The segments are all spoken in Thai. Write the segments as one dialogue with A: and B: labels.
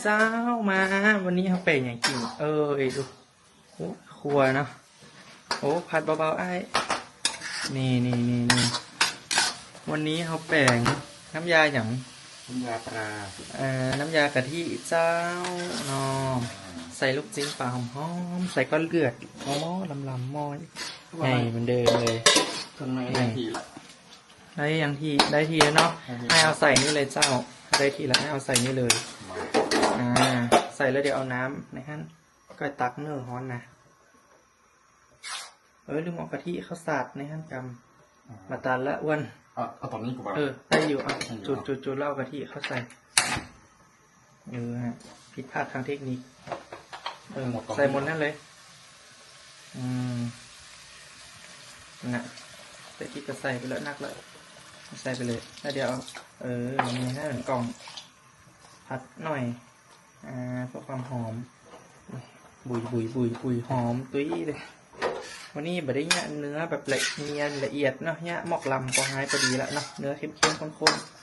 A: เจ้ามา วันนี้เขาเป็นอย่างกินเอ้ยดูโอ้ครัวเนาะโอ้ผัดเบาๆไอ้ายนี่นี่นี่นี่วันนี้เขาแป่งน้ำยาอย่าง
B: น้ำยาปลา
A: เอ่อน้ำยากะทิเจ้าเนาะใส่ลูกจิ้นปลาหอมๆใส่ก้อนเลือดหม้อลำลำๆหม้อใหญ่เหมือนเดิมเลย
B: จนไม่ได้ทีละ
A: ได้ยังที่ได้ทีแล้วเนาะให้เอาใส่นี่เลยเจ้าได้ทีแล้วให้เอาใส่นี่เลย อ่าใส่แล้วเดี๋ยวเอาน้ำในฮั่นก็ตักเนื้อฮ้อนนะ เออลืมเอากะทิข้าวสาดในฮั่นกำมาตันละอ้วน
B: เอาเอาตอนนี้กูบอก
A: เออได้อยู่อะ
B: ได้อยู่
A: จุดจุดจุดเหล่ากะทิเข้าใส่เออฮะผิดพลาดทางเทคนิคเออใส่หมดนั่นเลย อืมน่ะใส่ที่ก็ใส่ไปแล้วนักเลยใส่ไปเลยแล้วเดี๋ยว เอาเออมีให้เหมือนกล่อง ผัดหน่อย อ่าเพื่อความหอม บุยบุยบุยบุยหอมตุ้ยเลยวันนี้บัได้เนี่ยเนื้อแบบละเนียนละเอียดเนาะเนี่ยหมอกลำก็หายพอดีแล้วเนาะเนื้อเค็มๆข้นๆ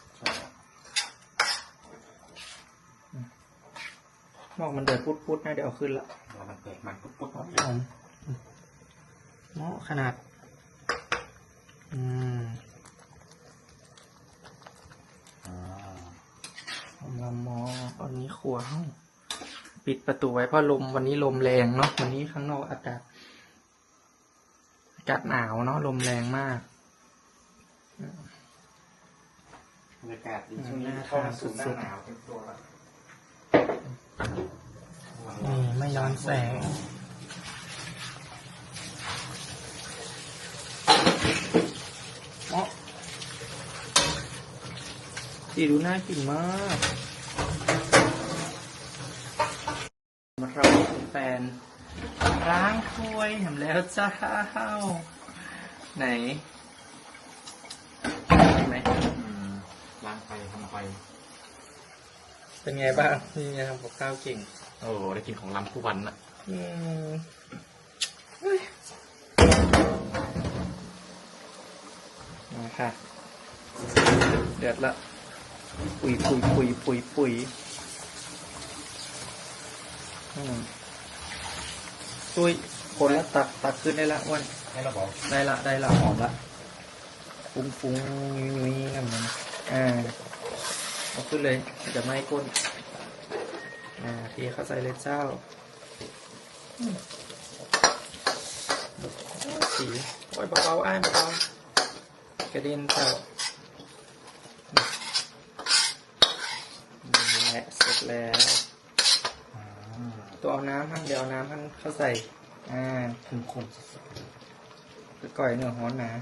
A: หมอกมันเดือดพุดๆนะเดี๋ยวเอาขึ้นละ
B: เรามันแตกมันปุ๊บปุ๊บ
A: หอมหอมหม้อขนาด อืม
B: อ่า
A: หอมลำหมอ ตอนนี้ครัวห้องปิดประตูไว้เพราะลมวันนี้ลมแรงเนาะวันนี้ข้างนอกอากาศอากาศหนาวเนาะลมแรงมาก
B: บรรยากาศดีช่วงนี้เข้าสู่หน้าหนาวเป็นตัวละ
A: นี่ไม่ย้อนแสงเหมาะสีดูน่ากินมากมาเราเป็นแฟน ล้างถ้วยทำแล้วเจ้า ไหนเห็นไหม
B: อืมล้างไปทำไป
A: เป็นไงบ้างนี่ไงทำกับข้าวเก่ง
B: โอ้ได้กินของล้ำทุกวันน่ะ
A: อืมเฮ้ยมาค่ะ เดือดละ ปุยปุยปุยปุยปุยอืม ตุยคนละตักตักขึ้นได้ละอ้วัน
B: ให้เราบอก
A: ได้ละได้ละหอมละฟุ้งฟุ้งยุยยุยนั่นมันอ่าเอาขึ้นเลยจะไม่ก้นอ่าเทีเข้าใส่เลยเจ้าอืมสีโอ้ยเบาๆอ้ายเบาๆกระเด็นเจ้านี่แหละเสร็จแล้ว
B: อ่า
A: ตัวเอาน้ำหั่นเดี๋ยวเอาน้ำหั่นเข้าใส่ อ่า
B: เข้มข้นสุด
A: ไปก่อยเนื้อฮ้อนนะม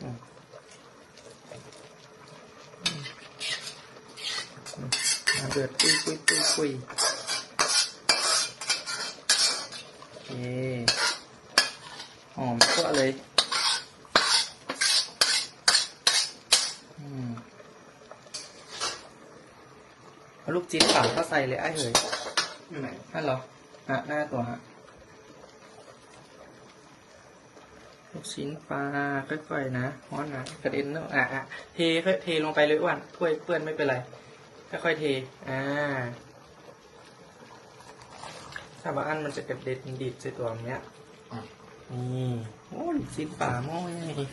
A: อืมอืมน้ำเดือดปุยปุยปุยปุยโอเคหอมทั่วเลยอือลูกจิ้นเปล่าก็ใส่เลยไอ้เหย
B: ๆ อยู่ไหน
A: นั่นเหรอฮะหน้าตัวฮะลูกชิ้นปลาค่อยๆนะฮ้อนนะกระเด็นเนอะอะอะเทค่อยเทลงไปเลยอ้วนถ้วยเปื้อนไม่เป็นไรค่อยๆเท อ่าถ้าบางอันมันจะกระเด็นดิดใส่ตัวอย่างเนี้ยนี่โอ้ลูกชิ้นปลาหม้อนี่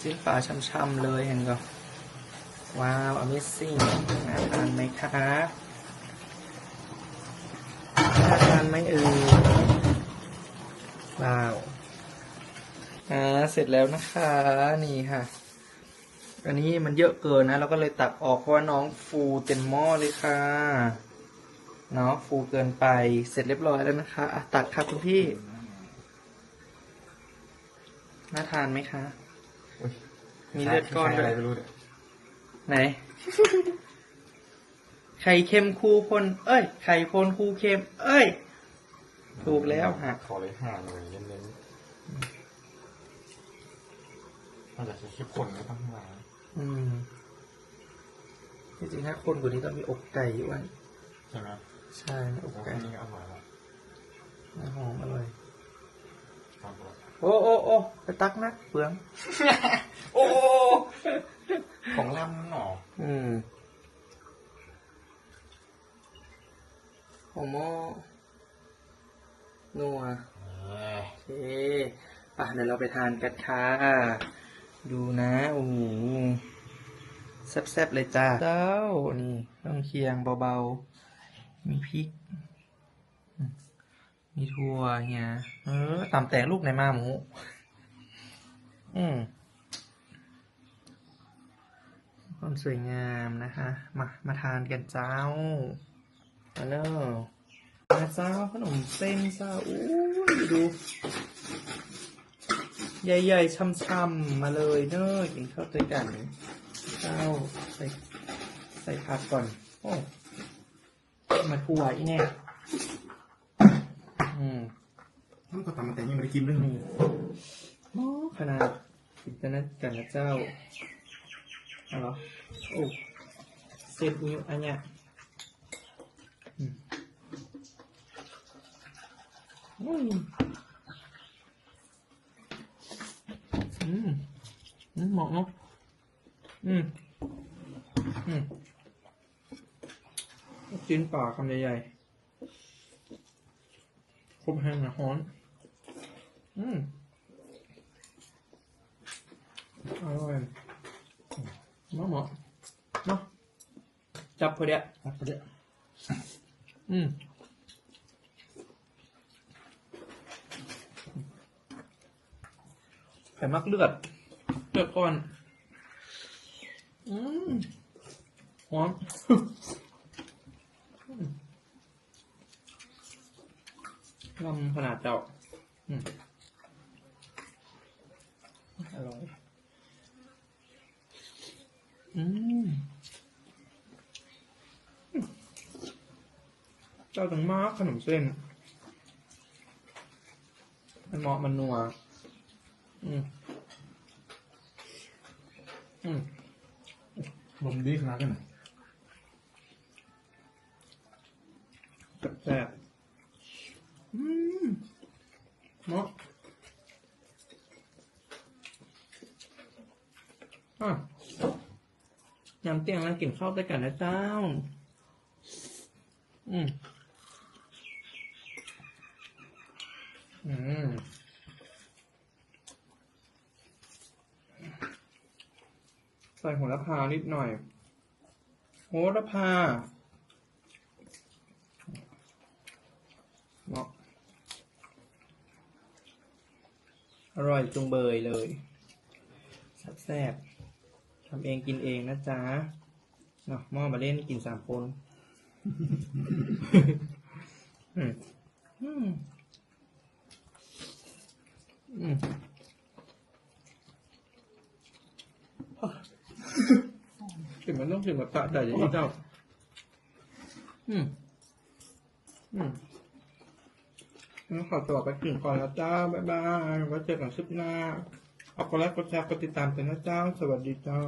A: ชิ้นปลาช่ำๆเลยเห็นก็ว้าว amazing น่าทานไหมคะน่าทาน ไหมเอ่ยว้าวอ่าเสร็จแล้วนะคะ นี่ค่ะ อันนี้มันเยอะเกินนะเราก็เลยตักออกเพราะว่าน้องฟูเต็มหม้อเลยค่ะเนาะฟูเกินไปเสร็จเรียบร้อยแล้วนะคะอะตักค่ะคุณพี่น่าทานไหมคะ
B: อุ๊ย
A: มีเลือดก้อน
B: ใช้
A: ด้
B: อะไร
A: วย
B: ไม่รู้เนี่ย
A: ไหน ไข่เค็มคู่พลเอ้ย ไข่พลคู่เค็ม เอ้ย ถูกแล้วฮะ
B: ขอเลยห้าหน่อยเน้นๆมันจะเข้มข้นไม่ต้องมา
A: อืมจริงๆถ้าคนกว่านี้ต้องมีอกไก่อยู่อัน
B: ใช่ไหม
A: ใช่มีอก
B: แล้ว
A: ไก่
B: อันนี้ก็อร่อยละ
A: น้ำหอมอร่อย
B: ครับผม
A: โอ้โอ้โอ้ไปตักนะเปลือง
B: โอ้ของล้ำหนอ
A: อืมของหม้อ นัวโอเคป่ะเดี๋ยวเราไปทานกันค่ะดูนะโอ้โหแซ่บๆเลยจ้าเจ้านี่ต้องเคียงเบาๆ มีพริก มีถั่วเนี่ยเออตำแตงลูกในมาหมู อืมความสวยงามนะคะ มา มาทานกันเจ้ามาเน อะมาเจ้าขนมเส้นเจ้าอู้ยดู ใหญ่ๆช่ำๆมาเลยเนอะกินข้าวด้วยกันเจ้าใส่ใส่ผักก่อน โอ้มาถั่วอีแน่อืม
B: ท่านก็ตำแต่ยังไม่ได้กินเลย
A: นี่โอ้ขนาดกินกันนะกันนะเจ้าเอาเหรอโอ้เสร็จนิ้วอันเนี้ยอืม อืมอืมอืมเหมาะเนาะอืมอืมจิ้นปลาคำใหญ่ๆครบแห้งนะฮ้อน อืมอร่อยมาหมอเนาะจับพอดีอะ
B: ครับเดี๋ยว
A: อืม ไขมักเลือดเลือดก่อน อืมหอมลำขนาดเจ้าอืมอร่อย อืมเจ้าถึงมากขนมเส้น มันเหมาะมันนัว อืมอืม
B: ลมดีขนาดนั้นน่ะ
A: แซ่บๆอืมเหมาะอะยำเตียงแล้วกินข้าวด้วยกันนะเจ้า อืม อืม ส่โหระพานิดหน่อย โหระพาเนาะอร่อยจุงเบยเลยแซ่บๆทำเองกินเองนะจ๊ะเนาะหม้อมาเล่นกินสามคน อืม อืม อืมถึงมัน ต้องถึงแบบตะใจอย่างนี้เจ้า อืม อืมงั้นขอตัวไปกินก่อนแล้วจ้า บ๊ายบายไว้เจอกันคลิปหน้า เอากดไลค์กดแชร์กดติดตามกันนะเจ้า สวัสดีเจ้า